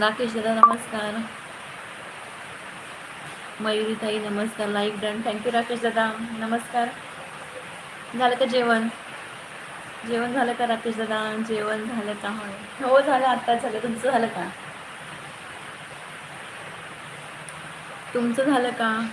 राकेश दादा नमस्कार. मयुरीताई नमस्कार. लाईक डन थँक्यू राकेश दादा नमस्कार. झालं का जेवण? जेवण झालं का राकेश दादा जेवण झालं का? हो झालं. आत्ताच झालं. तुमचं झालं का? तुमचं झालं का?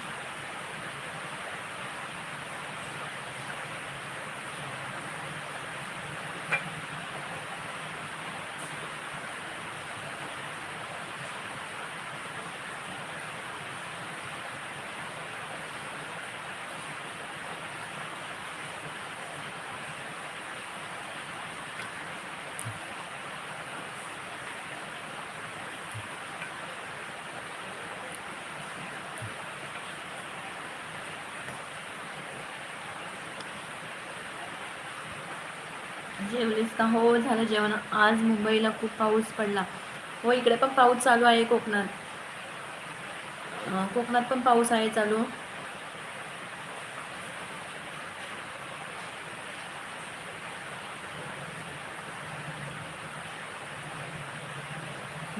जेवलीस का? हो झालं जेवण. आज मुंबईला खूप पाऊस पडला. हो इकडे पण पाऊस चालू आहे कोकणात. कोकणात पण पाऊस आहे चालू.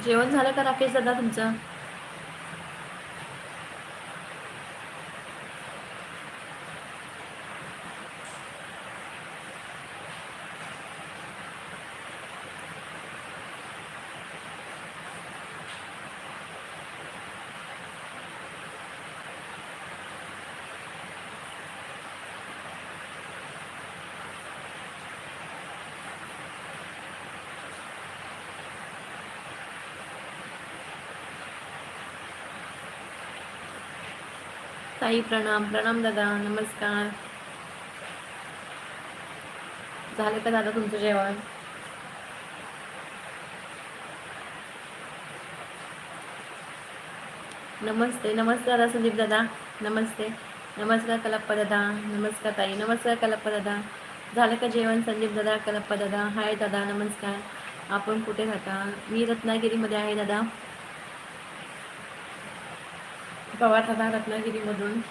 जेवण झालं का राकेश दादा तुमचं? ताई प्रणाम प्रणाम दादा नमस्कार. झालं का दादा तुमचं जेवण? नमस्ते नमस्ते दादा संदीप दादा. नमस्ते. नमस्कार कलप्पा दादा. नमस्कार ताई. नमस्कार कलप्पा दादा. झालं का जेवण संदीप दादा कलप्पा दादा? हाय दादा नमस्कार. आपण कुठे राहता? मी रत्नागिरीमध्ये आहे दादा. पवार दादा रत्नागिरीमधून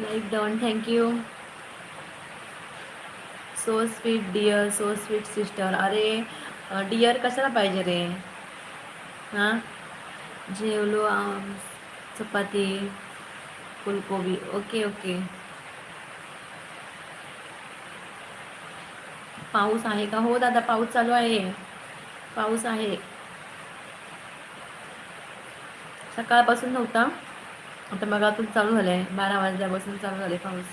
like done thank you so sweet dear so sweet sister अरे डिअर कशाला पाहिजे रे? हां? जेवलो आम, चपाती फुलकोबी. ओके ओके पाऊस आहे का? हो दादा पाऊस चालू आहे. पाऊस आहे. सकाळपासून नव्हता. आता मगातून चालू झालंय. बारा वाजल्यापासून चालू झाले पाऊस.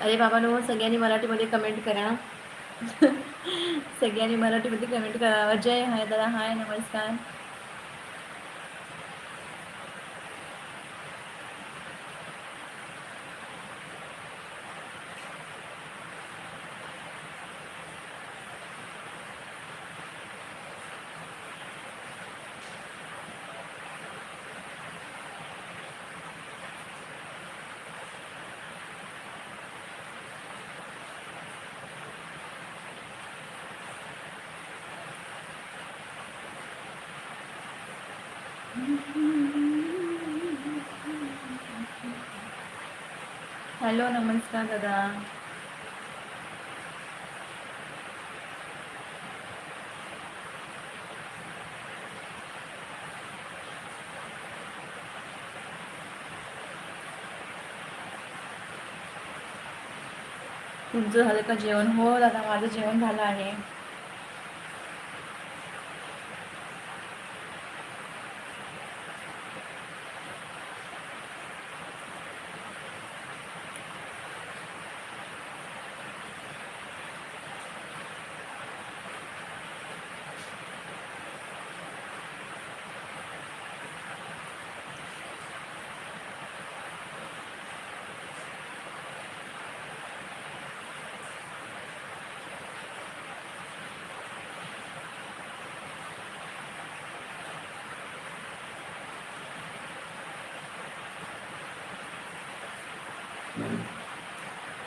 अरे बाबा नो सगळ्यांनी मराठीमध्ये कमेंट करा. सगळ्यांनी मराठीमध्ये कमेंट करा. अजय हाय दादा. हाय नमस्कार. हॅलो नमस्कार दादा. तुमचं झालं का जेवण? हो दादा माझं जेवण झालं आहे.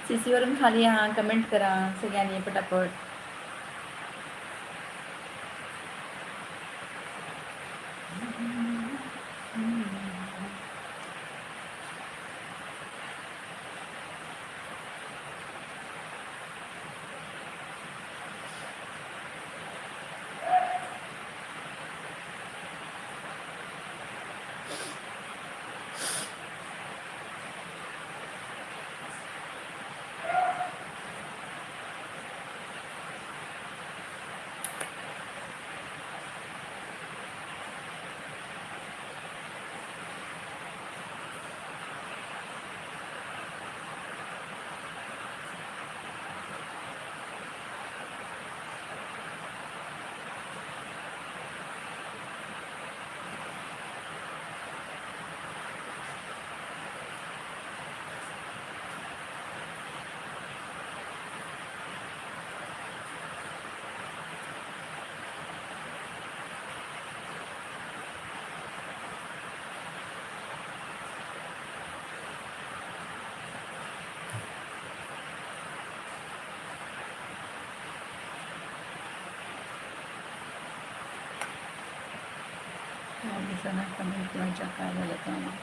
सी सीवरून खाली हा कमेंट करा सगळ्यांनी पटापट. दिसना कमेंट कुणाच्या काय